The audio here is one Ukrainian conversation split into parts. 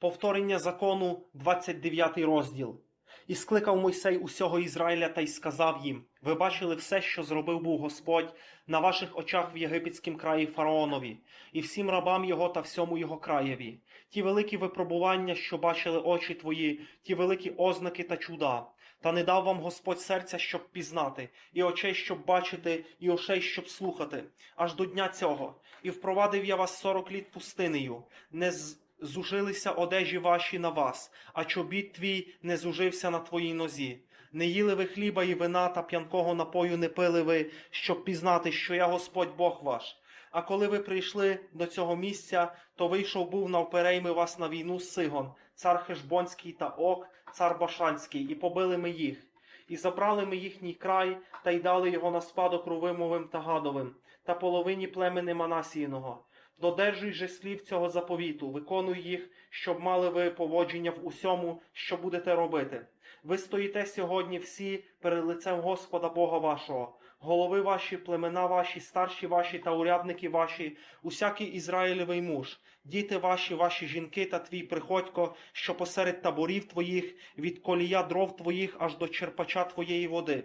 Повторення закону, 29 розділ. І скликав Мойсей усього Ізраїля та й сказав їм: Ви бачили все, що зробив був Господь на ваших очах в єгипетськім краї фараонові, і всім рабам його та всьому його краєві. Ті великі випробування, що бачили очі твої, ті великі ознаки та чуда. Та не дав вам Господь серця, щоб пізнати, і очей, щоб бачити, і ошей, щоб слухати, аж до дня цього. І впровадив я вас сорок літ пустинею, не з... зужилися одежі ваші на вас, а чобіт твій не зужився на твоїй нозі. Не їли ви хліба і вина та п'янкого напою не пили ви, щоб пізнати, що я Господь Бог ваш. А коли ви прийшли до цього місця, то вийшов був навперейми вас на війну Сигон, цар Хешбонський та Ок, цар Башанський, і побили ми їх. І забрали ми їхній край, та й дали його на спадок Рувимовим та Гадовим, та половині племени Манасіїного. Додержуй же слів цього заповіту, виконуй їх, щоб мали ви поводження в усьому, що будете робити. Ви стоїте сьогодні всі перед лицем Господа Бога вашого, голови ваші, племена ваші, старші ваші та урядники ваші, усякий Ізраїлевий муж, діти ваші, ваші жінки та твій приходько, що посеред таборів твоїх, від колія дров твоїх аж до черпача твоєї води.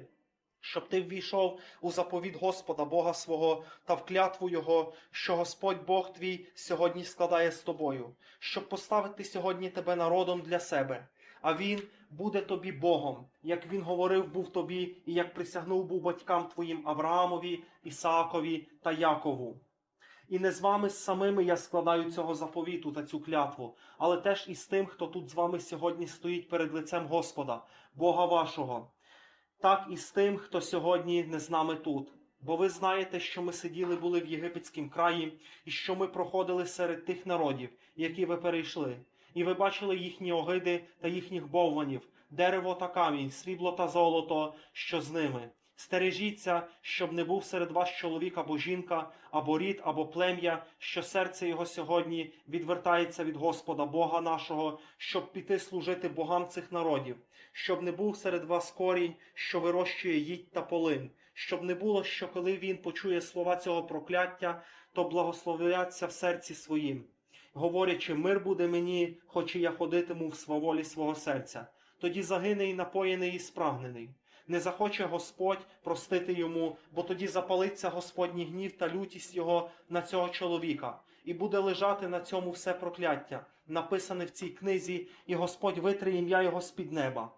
Щоб ти ввійшов у заповіт Господа Бога свого та в клятву Його, що Господь Бог твій сьогодні складає з тобою, щоб поставити сьогодні тебе народом для себе, а Він буде тобі Богом, як він говорив був тобі, і як присягнув був батькам твоїм Авраамові, Ісаакові та Якову. І не з вами з самими я складаю цього заповіту та цю клятву, але теж і з тим, хто тут з вами сьогодні стоїть перед лицем Господа, Бога вашого так і з тим, хто сьогодні не з нами тут. Бо ви знаєте, що ми сиділи були в єгипетськім краї, і що ми проходили серед тих народів, які ви перейшли, і ви бачили їхні огиди та їхніх бовванів, дерево та камінь, срібло та золото, що з ними. Стережіться, щоб не був серед вас чоловік або жінка, або рід, або плем'я, що серце його сьогодні відвертається від Господа Бога нашого, щоб піти служити богам цих народів, щоб не був серед вас корінь, що вирощує їдь та полин, щоб не було, що коли він почує слова цього прокляття, то благословляться в серці своїм, говорячи, мир буде мені, хоч і я ходитиму в сваволі свого серця. Тоді загине і напоєний, і спрагнений. Не захоче Господь простити йому, бо тоді запалиться Господній гнів та лютість його на цього чоловіка, і буде лежати на цьому все прокляття, написане в цій книзі, і Господь витре ім'я його з під неба.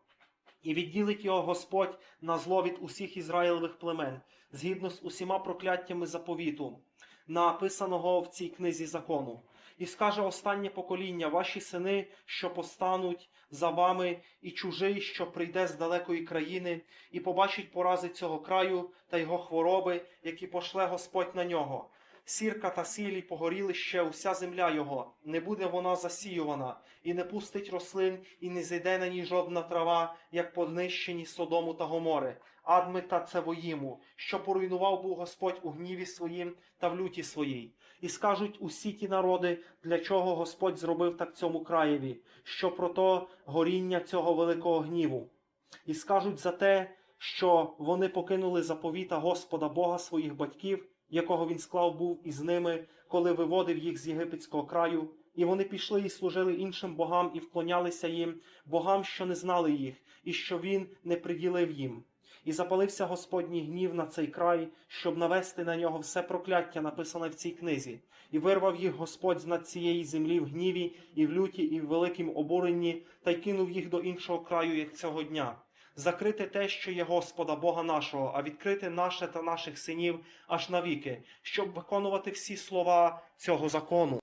І відділить його Господь на зло від усіх Ізраїлевих племен, згідно з усіма прокляттями заповіту, написаного в цій книзі закону. І скаже останнє покоління, ваші сини, що постануть за вами, і чужий, що прийде з далекої країни, і побачить порази цього краю та його хвороби, які пошле Господь на нього. Сірка та сілі погоріли ще уся земля його, не буде вона засіювана, і не пустить рослин, і не зайде на ній жодна трава, як поднищені Содому та Гомори, Адми та Цевоїму, що поруйнував був Господь у гніві своїм та в люті своїй. І скажуть усі ті народи, для чого Господь зробив так цьому краєві, що про то горіння цього великого гніву. І скажуть за те, що вони покинули заповіта Господа Бога своїх батьків, якого він склав був із ними, коли виводив їх з єгипетського краю, і вони пішли і служили іншим богам і вклонялися їм, богам, що не знали їх, і що він не приділив їм. І запалився Господній гнів на цей край, щоб навести на нього все прокляття, написане в цій книзі, і вирвав їх Господь з над цієї землі в гніві, і в люті, і в великім обуренні, та й кинув їх до іншого краю, як цього дня. Закрити те, що є Господа Бога нашого, а відкрити наше та наших синів аж навіки, щоб виконувати всі слова цього закону.